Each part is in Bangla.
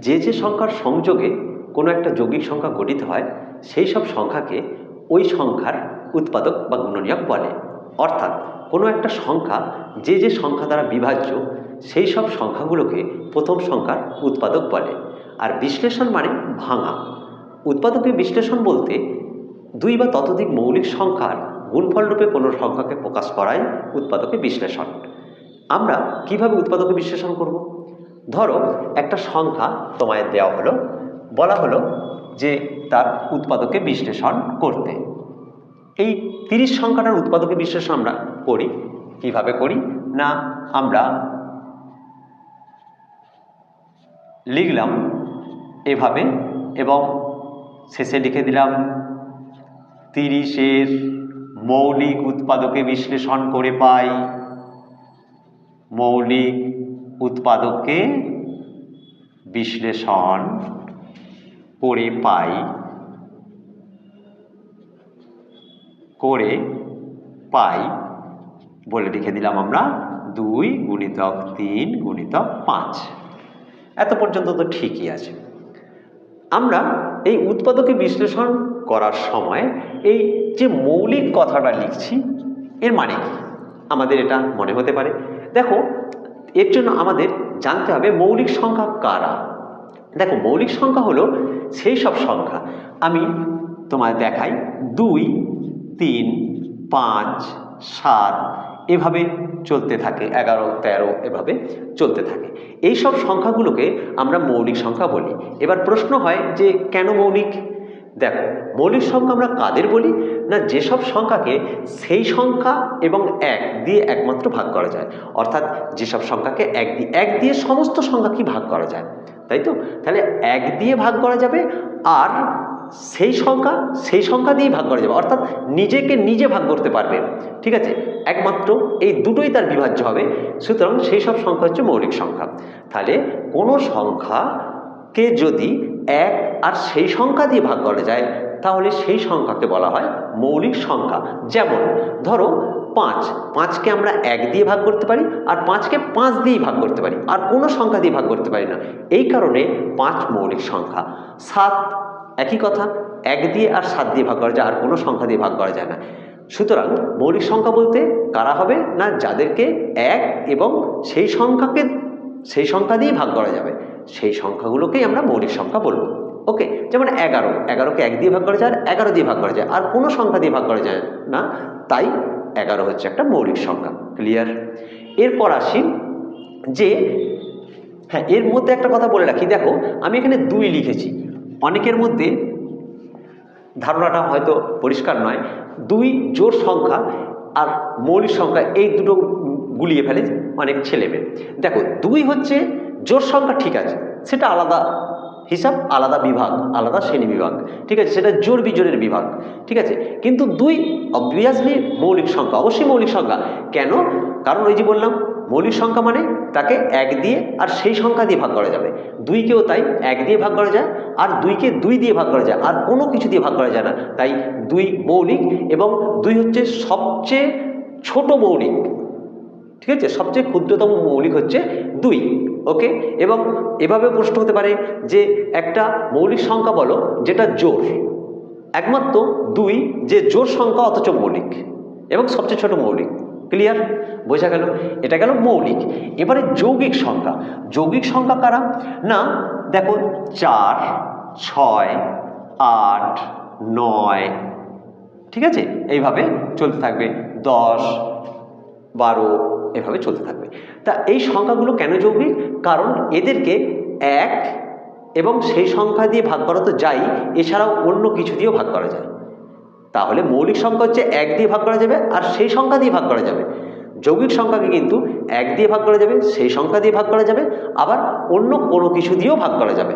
যে যে সংখ্যার সংযোগে কোনো একটা যৌগিক সংখ্যা গঠিত হয়, সেই সব সংখ্যাকে ওই সংখ্যার উৎপাদক বা গুণনীয়ক বলে। অর্থাৎ কোনো একটা সংখ্যা যে যে সংখ্যা দ্বারা বিভাজ্য, সেই সব সংখ্যাগুলোকে প্রথম সংখ্যার উৎপাদক বলে। আর বিশ্লেষণ মানে ভাঙা। উৎপাদকের বিশ্লেষণ বলতে দুই বা ততোধিক মৌলিক সংখ্যার গুণফল রূপে কোনো সংখ্যাকে প্রকাশ করাই উৎপাদকের বিশ্লেষণ। আমরা কীভাবে উৎপাদকে বিশ্লেষণ করব? ধরো, একটা সংখ্যা তোমায় দেওয়া হলো, বলা হলো যে তার উৎপাদকে বিশ্লেষণ করতে। এই তিরিশ সংখ্যাটার উৎপাদকে বিশ্লেষণ আমরা করি। কীভাবে করি? না, আমরা লিখলাম এভাবে এবং শেষে লিখে দিলাম, তিরিশের মৌলিক উৎপাদকে বিশ্লেষণ করে পাই। মৌলিক উৎপাদককে বিশ্লেষণ করে পাই করে পাই বলে লিখে দিলাম আমরা দুই গুণিতক তিন গুণিতক পাঁচ। এত পর্যন্ত তো ঠিকই আছে। আমরা এই উৎপাদকে বিশ্লেষণ করার সময় এই যে মৌলিক কথাটা লিখছি, এর মানে কি? আমাদের এটা মনে হতে পারে। দেখো এর জন্য আমাদের জানতে হবে মৌলিক সংখ্যা কারা? দেখো, মৌলিক সংখ্যা হলো সেই সব সংখ্যা। আমি তোমায় দেখাই। দুই, তিন, পাঁচ, সাত, এভাবে চলতে থাকে। এগারো, তেরো, এভাবে চলতে থাকে। এই সব সংখ্যাগুলোকে আমরা মৌলিক সংখ্যা বলি। এবার প্রশ্ন হয় যে কেন মৌলিক? দেখো, মৌলিক সংখ্যা আমরা কাদের বলি? না যেসব সংখ্যাকে সেই সংখ্যা এবং এক দিয়ে একমাত্র ভাগ করা যায়। অর্থাৎ যেসব সংখ্যাকে এক দিয়ে এক দিয়ে সমস্ত সংখ্যাকে ভাগ করা যায়। তাই তো? তাহলে এক দিয়ে ভাগ করা যাবে আর সেই সংখ্যা সেই সংখ্যা দিয়েই ভাগ করা যাবে। অর্থাৎ নিজেকে নিজে ভাগ করতে পারবে। ঠিক আছে? একমাত্র এই দুটোই তার বিভাজ্য হবে। সুতরাং সেই সব সংখ্যা হচ্ছে মৌলিক সংখ্যা। তাহলে কোনো সংখ্যাকে যদি এক আর সেই সংখ্যা দিয়ে ভাগ করা যায়, তাহলে সেই সংখ্যাকে বলা হয় মৌলিক সংখ্যা। যেমন, ধরো পাঁচ। পাঁচকে আমরা এক দিয়ে ভাগ করতে পারি আর পাঁচকে পাঁচ দিয়েই ভাগ করতে পারি। আর কোনো সংখ্যা দিয়ে ভাগ করতে পারি না। এই কারণে পাঁচ মৌলিক সংখ্যা। সাত, একই কথা, এক দিয়ে আর সাত দিয়ে ভাগ করা যায়, আর কোনো সংখ্যা দিয়ে ভাগ করা যায় না। সুতরাং মৌলিক সংখ্যা বলতে কারা হবে না যাদেরকে এক এবং সেই সংখ্যাকে, সেই সংখ্যা দিয়েই ভাগ করা যাবে। সেই সংখ্যাগুলোকেই আমরা মৌলিক সংখ্যা বলব। ওকে, যেমন এগারো এগারোকে এক দিয়ে ভাগ করা যায়, আর এগারো দিয়ে ভাগ করা যায়, আর কোনো সংখ্যা দিয়ে ভাগ করা যায় না, তাই এগারো হচ্ছে একটা মৌলিক সংখ্যা ক্লিয়ার এরপর আসি যে হ্যাঁ এর মধ্যে একটা কথা বলে রাখি, দেখো, আমি এখানে দুই লিখেছি, অনেকের মধ্যে ধারণাটা হয়তো পরিষ্কার নয়, দুই জোর সংখ্যা আর মৌলিক সংখ্যা, এই দুটো গুলিয়ে ফেলে অনেক ছেলেমেয়ে। দেখো, দুই হচ্ছে জোর সংখ্যা ঠিক আছে। সেটা আলাদা হিসাব, আলাদা বিভাগ, আলাদা শ্রেণি বিভাগ ঠিক আছে, সেটা জোর বিজোরের বিভাগ। ঠিক আছে, কিন্তু দুই অবভিয়াসলি মৌলিক সংখ্যা, অবশ্যই মৌলিক সংখ্যা। কেন? কারণ ওই যে বললাম, মৌলিক সংখ্যা মানে তাকে এক দিয়ে আর সেই সংখ্যা দিয়ে ভাগ করা যাবে। দুইকেও তাই এক দিয়ে ভাগ করা যায় আর দুইকে দুই দিয়ে ভাগ করা যায়, আর কোনো কিছু দিয়ে ভাগ করা যায় না। তাই দুই মৌলিক এবং দুই হচ্ছে সবচেয়ে ছোট মৌলিক। ঠিক আছে, সবচেয়ে ক্ষুদ্রতম মৌলিক হচ্ছে দুই। ওকে এবং এভাবে প্রশ্ন হতে পারে যে একটা মৌলিক সংখ্যা বলো, যেটা জোর একমাত্র দুই যে জোর সংখ্যা অথচ মৌলিক। এবং সবচেয়ে ছোট মৌলিক। ক্লিয়ার বোঝা গেল? এটা গেল মৌলিক। এবারে যৌগিক সংখ্যা। যৌগিক সংখ্যা কারা? না, দেখো, চার, ছয়, আট, নয়। ঠিক আছে? এইভাবে চলতে থাকবে। দশ, বারো এভাবে চলতে থাকবে তা এই সংখ্যাগুলো কেন যৌগিক কারণ এদেরকে এক এবং সেই সংখ্যা দিয়ে ভাগ করা তো যাই এছাড়াও অন্য কিছু দিয়েও ভাগ করা যায় তাহলে মৌলিক সংখ্যা হচ্ছে এক দিয়ে ভাগ করা যাবে আর সেই সংখ্যা দিয়ে ভাগ করা যাবে যৌগিক সংখ্যাকে কিন্তু এক দিয়ে ভাগ করা যাবে সেই সংখ্যা দিয়ে ভাগ করা যাবে আবার অন্য কোনো কিছু দিয়েও ভাগ করা যাবে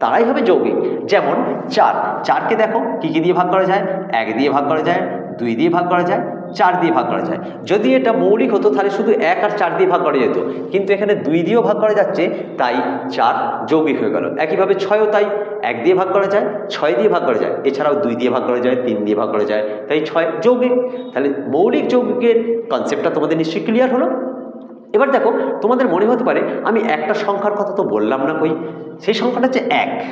তারাই হবে যৌগিক যেমন চার চারকে দেখো কী কী দিয়ে ভাগ করা যায় এক দিয়ে ভাগ করা যায় দুই দিয়ে ভাগ করা যায় চার দিয়ে ভাগ করা যায়। যদি এটা মৌলিক হতো, তাহলে শুধু এক আর চার দিয়ে ভাগ করা যেত। কিন্তু এখানে দুই দিয়েও ভাগ করা যাচ্ছে, তাই চার যৌগিক হয়ে গেল। একইভাবে ছয়ও তাই এক দিয়ে ভাগ করা যায়, ছয় দিয়ে ভাগ করা যায়। এছাড়াও দুই দিয়ে ভাগ করা যায়, তিন দিয়ে ভাগ করা যায়। তাই ছয় যৌগিক। তাহলে মৌলিক যৌগিকের কনসেপ্টটা তোমাদের নিশ্চয়ই ক্লিয়ার হলো? এবার দেখো, তোমাদের মনে হতে পারে, আমি একটা সংখ্যার কথা তো বললাম না কই? সেই সংখ্যাটা হচ্ছে এক।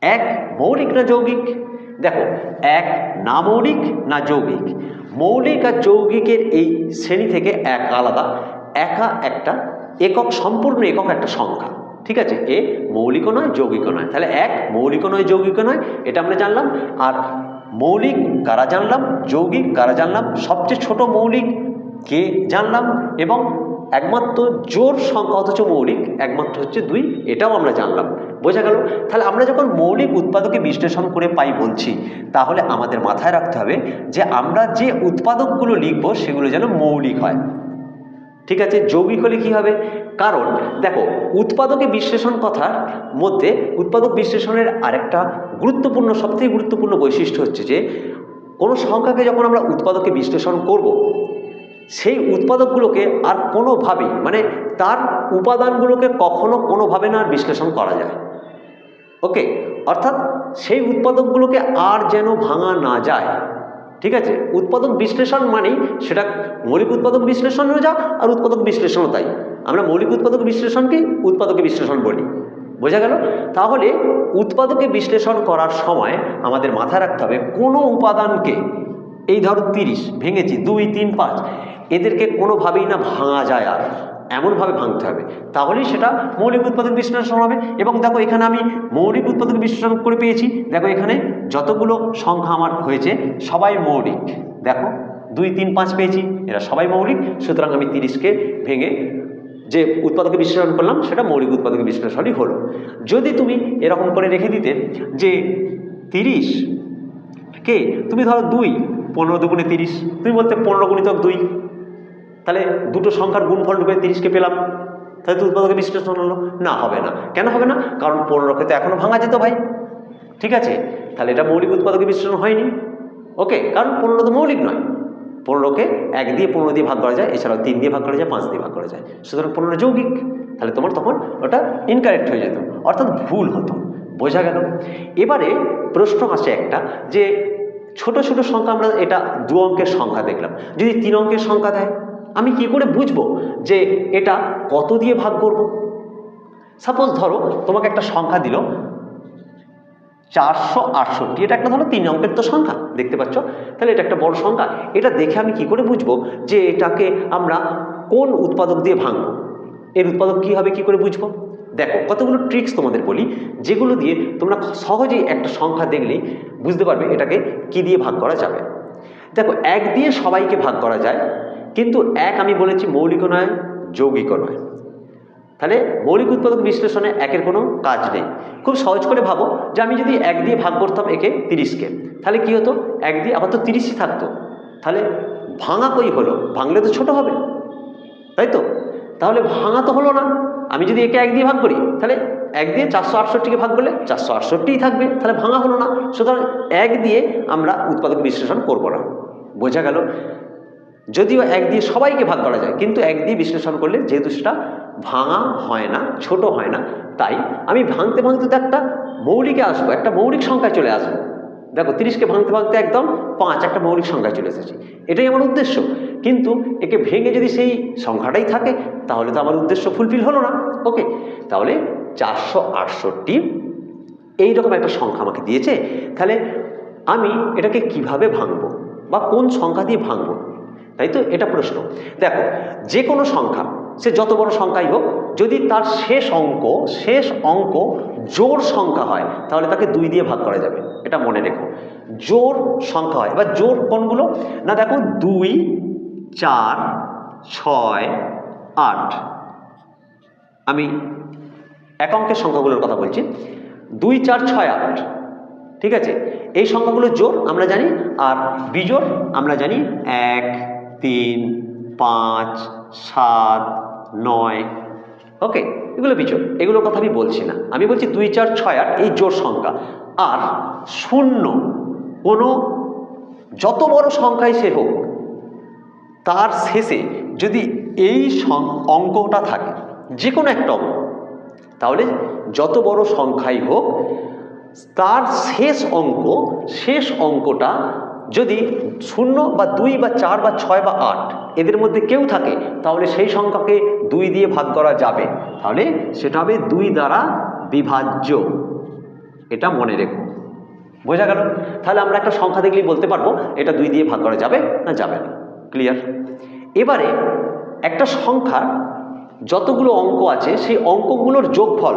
এক মৌলিক না যৌগিক? দেখো, এক না মৌলিক না যৌগিক? মৌলিক আর যৌগিকের এই শ্রেণি থেকে এক আলাদা, একা একটা একক, সম্পূর্ণ একক একটা সংখ্যা। ঠিক আছে? এ মৌলিকও নয়, যৌগিকও নয়। তাহলে এক মৌলিকও নয়, যৌগিকও নয়, এটা আমরা জানলাম। আর মৌলিক কারা জানলাম? যৌগিক কারা জানলাম? সবচেয়ে ছোট মৌলিক কে জানলাম? এবং একমাত্র জোর সংখ্যা অথচ মৌলিক, একমাত্র হচ্ছে দুই, এটাও আমরা জানলাম। বোঝা গেল? তাহলে আমরা যখন মৌলিক উৎপাদকে বিশ্লেষণ করে পাই বলছি, তাহলে আমাদের মাথায় রাখতে হবে যে আমরা যে উৎপাদকগুলো লিখব সেগুলো যেন মৌলিক হয়। ঠিক আছে? যৌগিক হলে কী হবে? কারণ, দেখো, উৎপাদকে বিশ্লেষণ কথার মধ্যে উৎপাদক বিশ্লেষণের আরেকটা গুরুত্বপূর্ণ, সবথেকে গুরুত্বপূর্ণ বৈশিষ্ট্য হচ্ছে যে, কোনো সংখ্যাকে যখন আমরা উৎপাদকে বিশ্লেষণ করব সেই উৎপাদকগুলোকে আর কোনোভাবেই মানে তার উপাদানগুলোকে কখনো কোনোভাবে না আর বিশ্লেষণ করা যায়। ওকে অর্থাৎ সেই উৎপাদকগুলোকে আর যেন ভাঙা না যায়। ঠিক আছে? উৎপাদক বিশ্লেষণ মানেই সেটা মৌলিক উৎপাদক বিশ্লেষণও যা আর উৎপাদক বিশ্লেষণও তাই। আমরা মৌলিক উৎপাদক বিশ্লেষণকে উৎপাদকে বিশ্লেষণ বলি। বোঝা গেল? তাহলে উৎপাদকে বিশ্লেষণ করার সময় আমাদের মাথায় রাখতে হবে কোনো উপাদানকে, এই ধরো তিরিশ, ভেঙেছি, দুই, তিন, পাঁচ এদেরকে কোনোভাবেই না ভাঙা যায় আর। এমনভাবে ভাঙতে হবে। তাহলেই সেটা মৌলিক উৎপাদক বিশ্লেষণ হবে। এবং দেখো, এখানে আমি মৌলিক উৎপাদক বিশ্লেষণ করে পেয়েছি। দেখো, এখানে যতগুলো সংখ্যা আমার হয়েছে, সবাই মৌলিক। দেখো, দুই, তিন, পাঁচ পেয়েছি। এরা সবাই মৌলিক। সুতরাং আমি তিরিশকে ভেঙে যে উৎপাদকে বিশ্লেষণ করলাম, সেটা মৌলিক উৎপাদক বিশ্লেষণই হলো। যদি তুমি এরকম করে রেখে দিতে যে তিরিশ কে, তুমি ধরো দুই, পনেরো দুগুণে তিরিশ, তুমি বলতে পনেরো গুণিতক দুই। তাহলে দুটো সংখ্যার গুণফল রূপে তিরিশকে পেলাম। তাহলে তো উৎপাদকে বিশ্লেষণ হলো। না, হবে না। কেন হবে না? কারণ পনেরোকে তো এখনও ভাঙা যেত ভাই। ঠিক আছে? তাহলে এটা মৌলিক উৎপাদকে বিশ্লেষণ হয়নি। ওকে, কারণ পনেরো তো মৌলিক নয়। পনেরোকে এক দিয়ে পনেরো দিয়ে ভাগ করা যায়, এছাড়াও তিন দিয়ে ভাগ করা যায়, পাঁচ দিয়ে ভাগ করা যায়। সুতরাং পনেরো যৌগিক। তাহলে তোমার তখন ওটা ইনকারেক্ট হয়ে যেত। অর্থাৎ ভুল হতো। বোঝা গেল? এবারে প্রশ্ন আসে একটা যে ছোট ছোট সংখ্যা আমরা এটা দু অঙ্কের সংখ্যা দেখলাম। যদি তিন অঙ্কের সংখ্যা দেয় আমি কি করে বুঝব যে এটা কত দিয়ে ভাগ করব? সাপোজ ধরো, তোমাকে একটা সংখ্যা দিল চারশো আটষট্টি, এটা একটা ধরো তিন অঙ্কের তো সংখ্যা, দেখতে পাচ্ছ? তাহলে এটা একটা বড় সংখ্যা। এটা দেখে আমি কি করে বুঝব যে এটাকে আমরা কোন উৎপাদক দিয়ে ভাঙবো? এর উৎপাদক কী হবে, কি করে বুঝব? দেখো, কতগুলো ট্রিক্স তোমাদের বলি, যেগুলো দিয়ে তোমরা সহজেই একটা সংখ্যা দেখলেই বুঝতে পারবে এটাকে কি দিয়ে ভাগ করা যাবে। দেখো, এক দিয়ে সবাইকে ভাগ করা যায় কিন্তু এক আমি বলেছি মৌলিক নয় যৌগিক নয়। তাহলে মৌলিক উৎপাদক বিশ্লেষণে একের কোনো কাজ নেই। খুব সহজ করে ভাবো যে আমি যদি এক দিয়ে ভাগ করতাম একে তিরিশকে, তাহলে কি হতো? এক দিয়ে আবার তো তিরিশই থাকতো। তাহলে ভাঙা কই হলো? ভাঙলে তো ছোট হবে। তাই তো? তাহলে ভাঙা তো হলো না। আমি যদি একে এক দিয়ে ভাগ করি, তাহলে এক দিয়ে চারশো আটষট্টিকে ভাগ করলে চারশো আটষট্টিই থাকবে। তাহলে ভাঙা হলো না। সুতরাং এক দিয়ে আমরা উৎপাদক বিশ্লেষণ করব না। বোঝা গেল? যদিও এক দিয়ে সবাইকে ভাগ করা যায়, কিন্তু এক দিয়ে বিশ্লেষণ করলে যেহেতু সেটা ভাঙা হয় না, ছোট হয় না, তাই আমি ভাঙতে ভাঙতে তো একটা মৌলিকে আসব, একটা মৌলিক সংখ্যায় চলে আসব। দেখো, তিরিশকে ভাঙতে ভাঙতে একদম পাঁচ একটা মৌলিক সংখ্যায় চলে এসেছি। এটাই আমার উদ্দেশ্য। কিন্তু একে ভেঙে যদি সেই সংখ্যাটাই থাকে, তাহলে তো আমার উদ্দেশ্য ফুলফিল হলো না। ওকে তাহলে চারশো আটষট্টি এইরকম একটা সংখ্যা আমাকে দিয়েছে। তাহলে আমি এটাকে কীভাবে ভাঙবো? বা কোন সংখ্যা দিয়ে ভাঙবো? তাই তো? এটা প্রশ্ন। দেখো যে কোনো সংখ্যা, সে যত বড় সংখ্যাই হোক, যদি তার শেষ অঙ্ক শেষ অঙ্ক জোর সংখ্যা হয়, তাহলে তাকে দুই দিয়ে ভাগ করা যাবে। এটা মনে রেখো। জোর সংখ্যা হয়। এবার জোর কোনগুলো? না, দেখো, দুই, চার, ছয়, আট। আমি এক অঙ্কের সংখ্যাগুলোর কথা বলছি। দুই, চার, ছয়, আট। ঠিক আছে? এই সংখ্যাগুলোর জোর, আমরা জানি, আর বিজোর আমরা জানি, এক তিন, পাঁচ, সাত, নয়। ওকে এগুলো বিজোড় এগুলোর কথা আমি বলছি না। আমি বলছি দুই, চার, ছয়, আট, এই জোর সংখ্যা। আর শূন্য, কোনো যত বড় সংখ্যাই সে হোক, তার শেষে যদি এই অঙ্কটা থাকে যে কোনো একটা অঙ্ক, তাহলে যত বড় সংখ্যাই হোক, তার শেষ অঙ্ক, শেষ অঙ্কটা যদি শূন্য বা দুই বা চার বা ছয় বা আট এদের মধ্যে কেউ থাকে, তাহলে সেই সংখ্যাকে দুই দিয়ে ভাগ করা যাবে। তাহলে সেটা হবে দুই দ্বারা বিভাজ্য। এটা মনে রেখো। বোঝা গেল? তাহলে আমরা একটা সংখ্যা দেখলেই বলতে পারব, এটা দুই দিয়ে ভাগ করা যাবে না যাবে না। ক্লিয়ার এবারে একটা সংখ্যার যতগুলো অঙ্ক আছে, সেই অঙ্কগুলোর যোগফল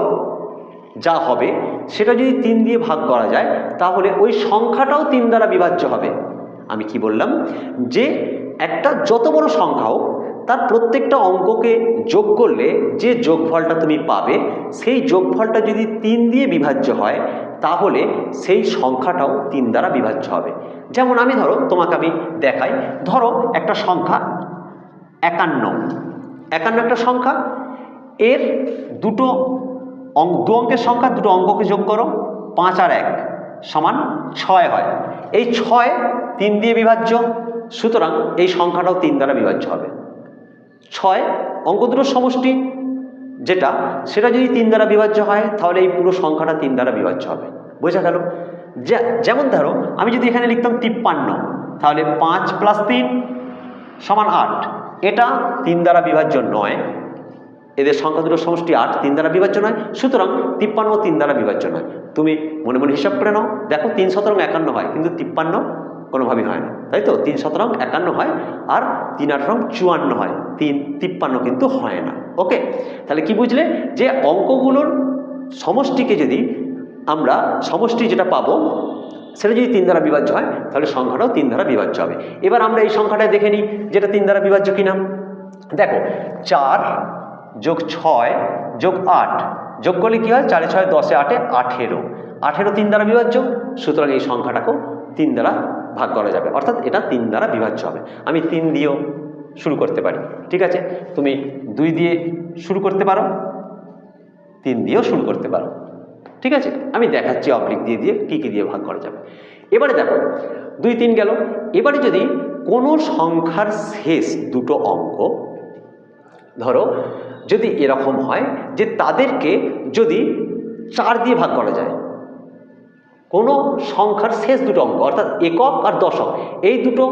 যা হবে, সেটা যদি তিন দিয়ে ভাগ করা যায়, তাহলে ওই সংখ্যাটাও তিন দ্বারা বিভাজ্য হবে। আমি কি বললাম? যে একটা যত বড় সংখ্যা হোক, তার প্রত্যেকটা অঙ্ককে যোগ করলে যে যোগফলটা তুমি পাবে, সেই যোগফলটা যদি তিন দিয়ে বিভাজ্য হয়, তাহলে সেই সংখ্যাটাও তিন দ্বারা বিভাজ্য হবে। যেমন আমি ধরো, তোমাকে আমি দেখাই। ধরো একটা সংখ্যা একান্ন। একান্ন একটা সংখ্যা। এর দুটো অঙ্ক দু অঙ্কের সংখ্যা, দুটো অঙ্ককে যোগ করো, পাঁচ আর এক সমান ছয় হয়। এই ছয় তিন দিয়ে বিভাজ্য, সুতরাং এই সংখ্যাটাও তিন দ্বারা বিভাজ্য হবে। ছয় অঙ্ক দুটোর সমষ্টি যেটা, সেটা যদি তিন দ্বারা বিভাজ্য হয়, তাহলে এই পুরো সংখ্যাটা তিন দ্বারা বিভাজ্য হবে। বোঝা গেল? যেমন ধরো, আমি যদি এখানে লিখতাম তিপ্পান্ন, তাহলে পাঁচ প্লাস তিন সমান আট। এটা তিন দ্বারা বিভাজ্য নয়। এদের সংখ্যা দুটোর সমষ্টি আট, তিন দ্বারা বিভাজ্য নয়, সুতরাং তিপ্পান্ন তিন দ্বারা বিভাজ্য নয়। তুমি মনে মনে হিসাব করে নাও, দেখো তিন শতরং একান্ন হয়, কিন্তু তিপ্পান্ন কোনোভাবেই হয় না, তাই তো? তিন শতরং একান্ন হয়, আর তিন আঠারং চুয়ান্ন হয়, তিন, তিপ্পান্ন কিন্তু হয় না। ওকে? তাহলে কি বুঝলে? যে অঙ্কগুলোর সমষ্টিকে যদি আমরা সমষ্টি যেটা পাবো, সেটা যদি তিন দ্বারা বিভাজ্য হয়, তাহলে সংখ্যাটাও তিন দ্বারা বিভাজ্য হবে। এবার আমরা এই সংখ্যাটা দেখে নিই, যেটা তিন দ্বারা বিভাজ্য কিনা। দেখো, চার যোগ ছয়, যোগ আট। যোগ করলে কী হয়? চারে ছয়, দশে আটে আঠেরো। আঠেরো তিন দ্বারা বিভাজ্য, সুতরাং এই সংখ্যাটাকেও তিন দ্বারা ভাগ করা যাবে। অর্থাৎ এটা তিন দ্বারা বিভাজ্য হবে। আমি তিন দিয়েও শুরু করতে পারি। ঠিক আছে? তুমি দুই দিয়ে শুরু করতে পারো। তিন দিয়েও শুরু করতে পারো। ঠিক আছে? আমি দেখাচ্ছি অবলিক দিয়ে দিয়ে কী কী দিয়ে ভাগ করা যাবে। এবারে দেখো, দুই, তিন গেল। এবারে যদি কোনো সংখ্যার শেষ দুটো অঙ্ক, ধরো যদি এরকম হয় যে তাদেরকে যদি চার দিয়ে ভাগ করা যায়, কোনো সংখ্যার শেষ দুটো অঙ্ক, অর্থাৎ একক আর দশক, এই দুটো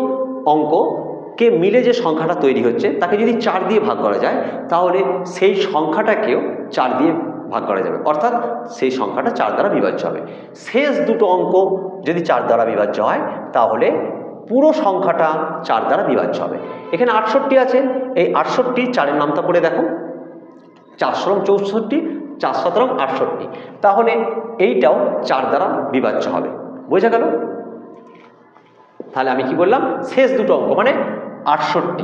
অঙ্ককে মিলে যে সংখ্যাটা তৈরি হচ্ছে, তাকে যদি চার দিয়ে ভাগ করা যায়, তাহলে সেই সংখ্যাটাকেও চার দিয়ে ভাগ করা যাবে, অর্থাৎ সেই সংখ্যাটা চার দ্বারা বিভাজ্য হবে। শেষ দুটো অঙ্ক যদি চার দ্বারা বিভাজ্য হয়, তাহলে পুরো সংখ্যাটা চার দ্বারা বিভাজ্য হবে। এখানে আটষট্টি আছে, এই আটষট্টি চারের নামটা পড়ে দেখো। চারশো চৌষট্টি চার সতেরো আটষট্টি। তাহলে এইটাও চার দ্বারা বিভাজ্য হবে। বোঝা গেল? তাহলে আমি কি বললাম? শেষ দুটো অঙ্ক মানে আটষট্টি।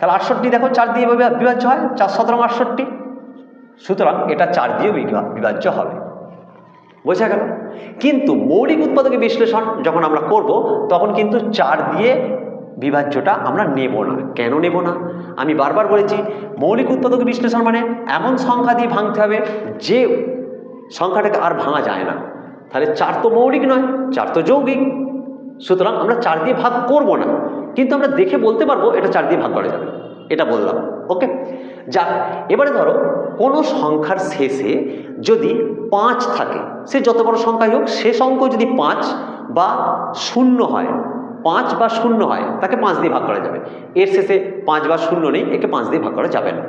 তাহলে আটষট্টি দেখো, চার দিয়ে বিভা- বিভাজ্য হয় চার সতেরো আটষট্টি। সুতরাং এটা চার দিয়ে বিভা- বিভাজ্য হবে। বোঝা গেল? কিন্তু মৌলিক উৎপাদকে বিশ্লেষণ যখন আমরা করব, তখন কিন্তু চার দিয়ে বিভাজ্যটা আমরা নেব না। কেন নেব না? আমি বারবার বলেছি, মৌলিক উৎপাদক বিশ্লেষণ মানে এমন সংখ্যা দিয়ে ভাঙতে হবে যে সংখ্যাটাকে আর ভাঙা যায় না। তাহলে চার তো মৌলিক নয়, চার তো যৌগিক। সুতরাং আমরা চার দিয়ে ভাগ করব না। কিন্তু আমরা দেখে বলতে পারব এটা চার দিয়ে ভাগ করা যাবে। এটা বললাম, ওকে? যা এবারে ধরো, কোনো সংখ্যার শেষে যদি পাঁচ থাকে, সে যত বড় সংখ্যাই হোক শেষ অঙ্ক যদি পাঁচ বা শূন্য হয় পাঁচ বা শূন্য হয়, তাকে পাঁচ দিয়ে ভাগ করা যাবে। এর শেষে পাঁচ বা শূন্য নেই, একে পাঁচ দিয়ে ভাগ করা যাবে না।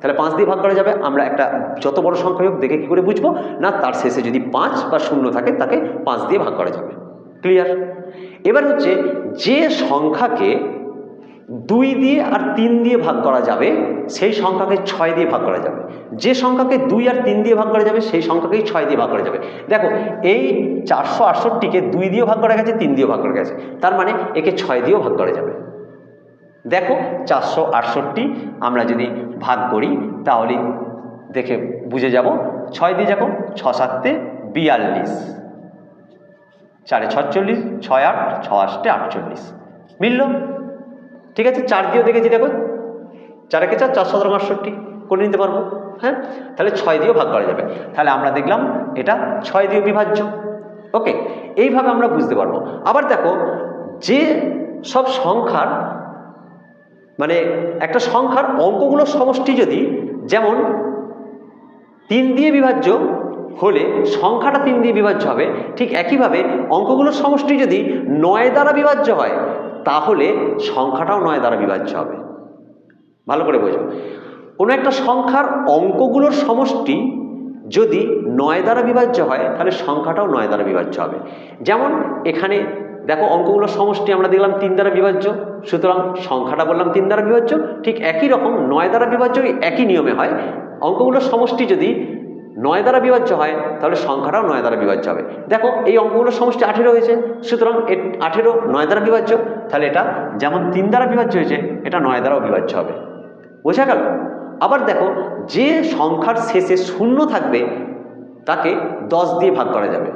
তাহলে পাঁচ দিয়ে ভাগ করা যাবে, আমরা একটা যত বড় সংখ্যা হোক দেখে কী করে বুঝব? না, তার শেষে যদি পাঁচ বা শূন্য থাকে, তাকে পাঁচ দিয়ে ভাগ করা যাবে। ক্লিয়ার এবার হচ্ছে যে সংখ্যাকে দুই দিয়ে আর তিন দিয়ে ভাগ করা যাবে, সেই সংখ্যাকে ছয় দিয়ে ভাগ করা যাবে। যে সংখ্যাকে দুই আর তিন দিয়ে ভাগ করা যাবে, সেই সংখ্যাকেই ছয় দিয়ে ভাগ করা যাবে। দেখো, এই চারশো আটষট্টিকে দুই দিয়েও ভাগ করা গেছে, তিন দিয়েও ভাগ করা গেছে। তার মানে একে ছয় দিয়েও ভাগ করা যাবে। দেখো, চারশো আটষট্টি আমরা যদি ভাগ করি, তাহলে দেখে বুঝে যাব, ছয় দিয়ে দেখো ছ সাতে বিয়াল্লিশ। চারে ছচল্লিশ, ছয় আট, ছ আষ্টে আটচল্লিশ। মিলল? ঠিক আছে, চার দিয়েও দেখেছি, দেখো। চারেকে চার? চার সতেরো আটষট্টি করে নিতে পারব? হ্যাঁ? তাহলে ছয় দিয়েও ভাগ করা যাবে। তাহলে আমরা দেখলাম এটা ছয় দিয়ে বিভাজ্য। ওকে, এইভাবে আমরা বুঝতে পারব। আবার দেখো, যে সব সংখ্যার মানে একটা সংখ্যার অঙ্কগুলোর সমষ্টি যদি, যেমন তিন দিয়ে বিভাজ্য হলে সংখ্যাটা তিন দিয়ে বিভাজ্য হবে, ঠিক একইভাবে অঙ্কগুলোর সমষ্টি যদি নয় দ্বারা বিভাজ্য হয় তাহলে সংখ্যাটাও নয় দ্বারা বিভাজ্য হবে। ভালো করে বোঝো। কোনো একটা সংখ্যার অঙ্কগুলোর সমষ্টি যদি নয় দ্বারা বিভাজ্য হয়, তাহলে সংখ্যাটাও নয় দ্বারা বিভাজ্য হবে। যেমন এখানে দেখো অঙ্কগুলোর সমষ্টি আমরা দেখলাম তিন দ্বারা বিভাজ্য, সুতরাং সংখ্যাটা বললাম তিন দ্বারা বিভাজ্য, ঠিক একই রকম নয় দ্বারা বিভাজ্য একই নিয়মে হয়। অঙ্কগুলোর সমষ্টি যদি নয় দ্বারা বিভাজ্য হয়, তাহলে সংখ্যাটাও নয় দ্বারা বিভাজ্য হবে। দেখো, এই অঙ্কগুলোর সমষ্টি আঠেরো হয়েছে, সুতরাং আঠেরো নয় দ্বারা বিভাজ্য, তাহলে এটা যেমন তিন দ্বারা বিভাজ্য হয়েছে, এটা নয় দ্বারাও বিভাজ্য হবে। বোঝা গেল? আবার দেখো, যে সংখ্যার শেষে শূন্য থাকবে, তাকে দশ দিয়ে ভাগ করা যাবে।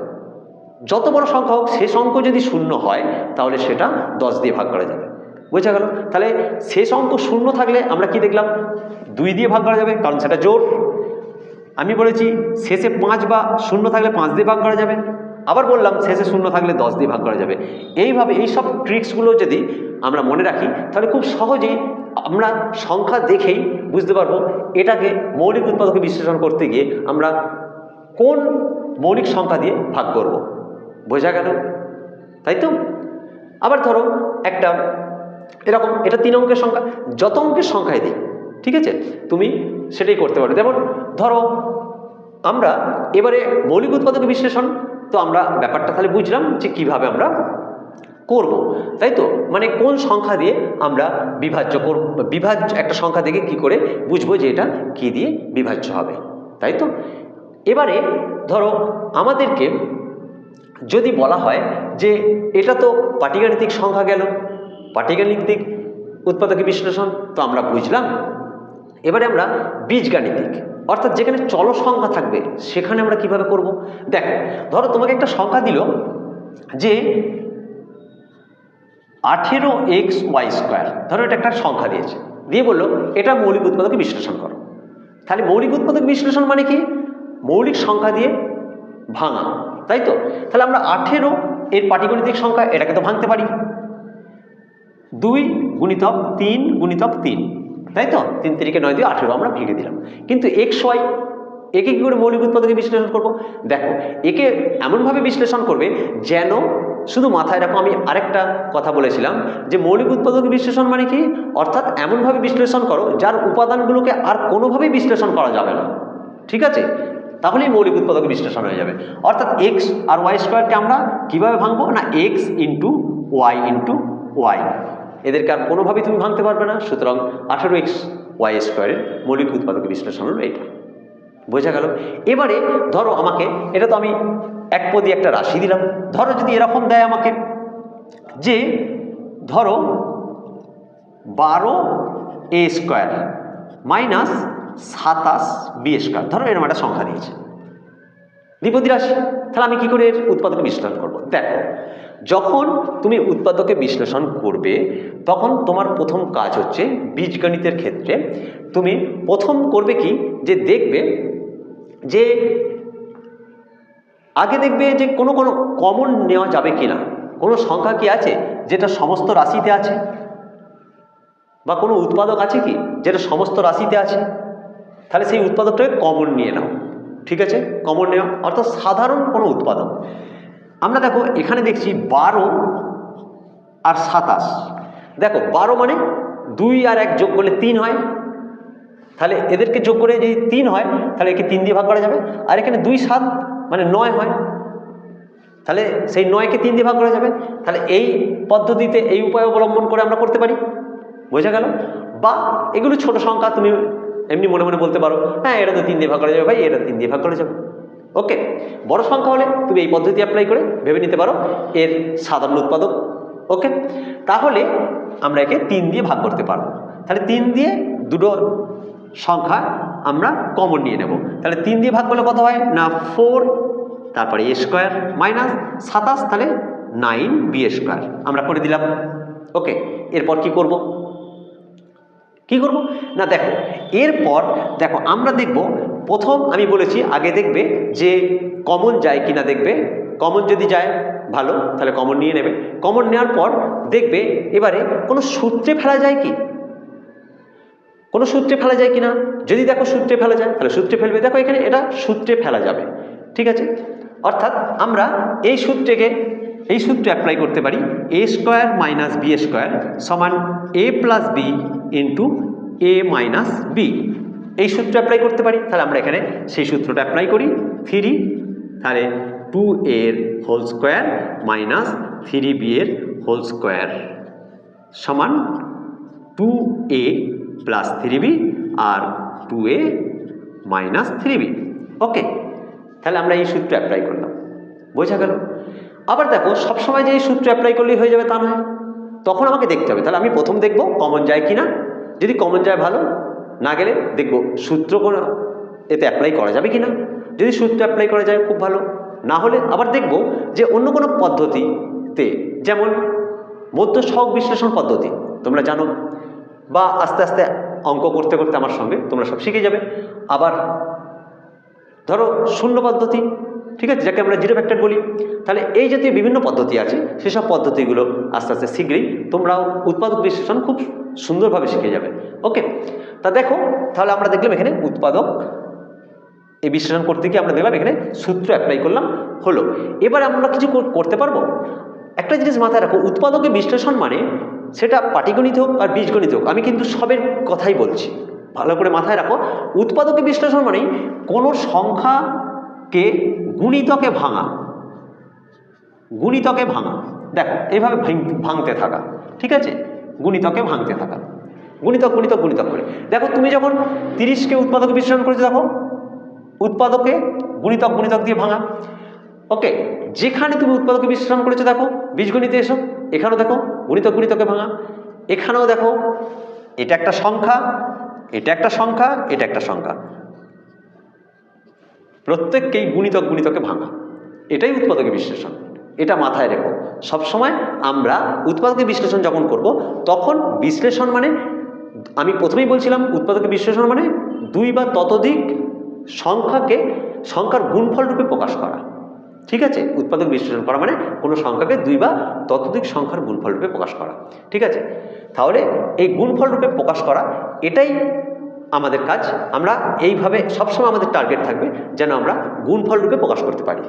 যত বড় সংখ্যা হোক, শেষ অঙ্ক যদি শূন্য হয়, তাহলে সেটা দশ দিয়ে ভাগ করা যাবে। বোঝা গেল? তাহলে শেষ অঙ্ক শূন্য থাকলে আমরা কি দেখলাম? দুই দিয়ে ভাগ করা যাবে, কারণ সেটা জোর। আমি বলেছি, শেষে পাঁচ বা শূন্য থাকলে পাঁচ দিয়ে ভাগ করা যাবে। আবার বললাম, শেষে শূন্য থাকলে দশ দিয়ে ভাগ করা যাবে। এইভাবে এই সব ট্রিক্সগুলো যদি আমরা মনে রাখি, তাহলে খুব সহজেই আমরা সংখ্যা দেখেই বুঝতে পারব এটাকে মৌলিক উৎপাদকে বিশ্লেষণ করতে গিয়ে আমরা কোন মৌলিক সংখ্যা দিয়ে ভাগ করব। বোঝা গেল? তাই তো? আবার ধরো, একটা এরকম, এটা তিন অঙ্কের সংখ্যা, যত অঙ্কের সংখ্যায় দিই ঠিক আছে? তুমি সেটাই করতে পারো। যেমন ধরো, আমরা এবারে মৌলিক উৎপাদক বিশ্লেষণ, তো আমরা ব্যাপারটা তাহলে বুঝলাম যে কীভাবে আমরা করব, তাই তো? মানে কোন সংখ্যা দিয়ে আমরা বিভাজ্য করব বিভাজ্য একটা সংখ্যা থেকে কি করে বুঝব যে এটা কি দিয়ে বিভাজ্য হবে, তাই তো? এবারে ধরো, আমাদেরকে যদি বলা হয় যে এটা তো পাটিগাণিতিক সংখ্যা গেল, পাটিগাণিতিক উৎপাদকে বিশ্লেষণ, তো আমরা বুঝলাম। এবারে আমরা বীজগাণিতিক অর্থাৎ যেখানে চল সংখ্যা থাকবে, সেখানে আমরা কীভাবে করব? দেখো, ধরো তোমাকে একটা সংখ্যা দিল যে আঠেরো এক্স ওয়াই স্কোয়ার। ধরো এটা একটা সংখ্যা দিয়েছে। দিয়ে বলল, এটা মৌলিক উৎপাদকে বিশ্লেষণ করো। তাহলে মৌলিক উৎপাদক বিশ্লেষণ মানে কি? মৌলিক সংখ্যা দিয়ে ভাঙা, তাই তো? তাহলে আমরা আঠেরো এর পাটিগণিতিক সংখ্যা এটাকে তো ভাঙতে পারি। দুই গুণিতক তিন গুণিতক তিন। তাই তো তিন তিরিকে নয় দিয়ে আঠেরো আমরা ভেঙে দিলাম। কিন্তু এক্স ওয়াই একে কী করে মৌলিক উৎপাদকে বিশ্লেষণ করব? দেখো একে এমনভাবে বিশ্লেষণ করবে যেন শুধু মাথায় রাখো, আমি আরেকটা কথা বলেছিলাম যে মৌলিক উৎপাদক বিশ্লেষণ মানে কি? অর্থাৎ এমনভাবে বিশ্লেষণ করো যার উপাদানগুলোকে আর কোনোভাবেই বিশ্লেষণ করা যাবে না। ঠিক আছে? তাহলেই মৌলিক উৎপাদক বিশ্লেষণ হয়ে যাবে। অর্থাৎ এক্স আর ওয়াই স্কোয়ারকে আমরা কীভাবে ভাঙবো? না X into Y into Y এদেরকে আর কোনোভাবেই তুমি ভাঙতে পারবে না। সুতরাং আঠারো এক্স ওয়াই স্কোয়ারের মৌলিক উৎপাদক বিশ্লেষণ হলো এটা। বোঝা গেল? এবারে ধরো আমাকে, এটা তো আমি এক পদি একটা রাশি দিলাম। ধরো যদি এরকম দেয় আমাকে যে, ধরো বারো এ স্কোয়ার মাইনাস সাতাশ বি স্কোয়ার। ধরো এরকম একটা সংখ্যা দিয়েছে। দ্বিপদী রাশি। তাহলে আমি কি করে এর উৎপাদকে বিশ্লেষণ করব? দেখো যখন তুমি উৎপাদকে বিশ্লেষণ করবে, তখন তোমার প্রথম কাজ হচ্ছে বীজগণিতের ক্ষেত্রে তুমি প্রথম করবে কি? যে দেখবে যে আগে দেখবে যে কোনো কোনো কমন নেওয়া যাবে কি না কোনো সংখ্যা কি আছে যেটা সমস্ত রাশিতে আছে? বা কোনো উৎপাদক আছে কি যেটা সমস্ত রাশিতে আছে? তাহলে সেই উৎপাদকটাকে কমন নিয়ে নাও, ঠিক আছে? কমন নেওয়া, অর্থাৎ সাধারণ কোনো উৎপাদক। আমরা দেখো, এখানে দেখছি বারো আর সাতাশ। দেখো, বারো মানে দুই আর এক যোগ করলে তিন হয়। তাহলে এদেরকে যোগ করে যদি তিন হয়, তাহলে একে তিন দিয়ে ভাগ করা যাবে। আর এখানে দুই সাত মানে নয় হয়। তাহলে সেই নয়কে তিন দিয়ে ভাগ করা যাবে। তাহলে এই পদ্ধতিতে এই উপায় অবলম্বন করে আমরা করতে পারি। বোঝা গেল? বা এগুলো ছোট সংখ্যা, তুমি এমনি মনে মনে বলতে পারো হ্যাঁ এটা তো তিন দিয়ে ভাগ করা যাবে ভাই, এটা তিন দিয়ে ভাগ করা যাবে। ওকে বড় সংখ্যা হলে তুমি এই পদ্ধতি অ্যাপ্লাই করে ভেবে নিতে পারো, এর সাধারণ উৎপাদক ওকে তাহলে আমরা একে তিন দিয়ে ভাগ করতে পারব। তাহলে তিন দিয়ে দুটো সংখ্যা আমরা কমন নিয়ে নেব। তাহলে তিন দিয়ে ভাগ করলে কত হয়? না ফোর তারপরে এ স্কোয়ার মাইনাস সাতাশ, তাহলে নাইন বি স্কোয়ার আমরা করে দিলাম। ওকে এরপর কি করব? কি করব? না, দেখো, এরপর, দেখো, আমরা দেখব, প্রথম আমি বলেছি, আগে দেখবে যে কমন যায় কিনা দেখবে। কমন যদি যায়, ভালো, তাহলে কমন নিয়ে নেবে। কমন নেওয়ার পর দেখবে, এবারে কোনো সূত্রে ফেলা যায় কি? কোনো সূত্রে ফেলা যায় কি না যদি দেখো সূত্রে ফেলা যায়, তাহলে সূত্রে ফেলবে। দেখো এখানে এটা সূত্রে ফেলা যাবে। ঠিক আছে? অর্থাৎ আমরা এই সূত্রকে এই সূত্র অ্যাপ্লাই করতে পারি A square minus B square সমান A plus B into A minus B এই সূত্র অ্যাপ্লাই করতে পারি, তাহলে আমরা এখানে সেই সূত্রটা অ্যাপ্লাই করি থ্রি তাহলে টু এর whole square minus three B এর হোল স্কোয়ার সমান two A plus three B R two A minus three B okay তাহলে আমরা এই সূত্র অ্যাপ্লাই করলাম। বোঝা গেল? আবার দেখো, সবসময় যে সূত্র অ্যাপ্লাই করলেই হয়ে যাবে তা নয় তখন আমাকে দেখতে হবে। তাহলে আমি প্রথম দেখব কমন যায় কি না যদি কমন যায় ভালো, না গেলে দেখব সূত্র কোনো এতে অ্যাপ্লাই করা যাবে কি না যদি সূত্র অ্যাপ্লাই করা যায় খুব ভালো। না হলে আবার দেখব যে অন্য কোনো পদ্ধতিতে, যেমন মধ্য সহগ বিশ্লেষণ পদ্ধতি, তোমরা জানো, বা আস্তে আস্তে অঙ্ক করতে করতে আমার সঙ্গে তোমরা সব শিখে যাবে। আবার ধরো শূন্য পদ্ধতি ঠিক আছে? যাকে আমরা জিরো ফ্যাক্টর বলি। তাহলে এই জাতীয় বিভিন্ন পদ্ধতি আছে। সেসব পদ্ধতিগুলো আস্তে আস্তে শীঘ্রই তোমরাও উৎপাদক বিশ্লেষণ খুব সুন্দরভাবে শিখে যাবে। ওকে? তা দেখো, তাহলে আমরা দেখলাম এখানে উৎপাদক। এই বিশ্লেষণ করতে গিয়ে আমরা দেখলাম এখানে সূত্র অ্যাপ্লাই করলাম। হলো, এবার আমরা কিছু কর- করতে পারব। একটা জিনিস মাথায় রাখো, উৎপাদকে বিশ্লেষণ মানে সেটা পাটিগণিত হোক আর বীজগণিত হোক। আমি কিন্তু সবের কথাই বলছি। ভালো করে মাথায় রাখো। উৎপাদকে বিশ্লেষণ মানেই কোনো সংখ্যাকে গুণিতকে ভাঙা। গুণিতকে ভাঙা। দেখো, এইভাবে ভাঙ- ভাঙতে থাকা, ঠিক আছে? গুণিতকে ভাঙতে থাকা। গুণিতক গুণিতক গুণিতক করে। দেখো, তুমি যখন তিরিশকে উৎপাদকে বিশ্লেষণ করেছ, দেখো, উৎপাদকে গুণিতক গুণিতক দিয়ে ভাঙা। ওকে, যেখানে তুমি উৎপাদকে বিশ্লেষণ করেছ, দেখো, বীজগণিতে এসো, এখানেও দেখো, গুণিতক, গুণিতকে ভাঙা। এখানেও দেখো, এটা একটা সংখ্যা, এটা একটা সংখ্যা, এটা একটা সংখ্যা। প্রত্যেককেই গুণিতক গুণিতকে ভাঙা। এটাই উৎপাদকের বিশ্লেষণ। এটা মাথায় রেখো। সবসময় আমরা উৎপাদকের বিশ্লেষণ যখন করব, তখন বিশ্লেষণ মানে আমি প্রথমেই বলছিলাম উৎপাদকের বিশ্লেষণ মানে দুই বা ততোধিক সংখ্যাকে, সংখ্যার গুণফল রূপে প্রকাশ করা। ঠিক আছে? উৎপাদক বিশ্লেষণ করা মানে কোনো সংখ্যাকে দুই বা ততোধিক সংখ্যার গুণফল রূপে প্রকাশ করা। ঠিক আছে? তাহলে এই গুণফল রূপে প্রকাশ করা, এটাই আমাদের কাজ, আমরা এইভাবে সবসময় আমাদের টার্গেট থাকবে যেন আমরা গুণফল রূপে প্রকাশ করতে পারি।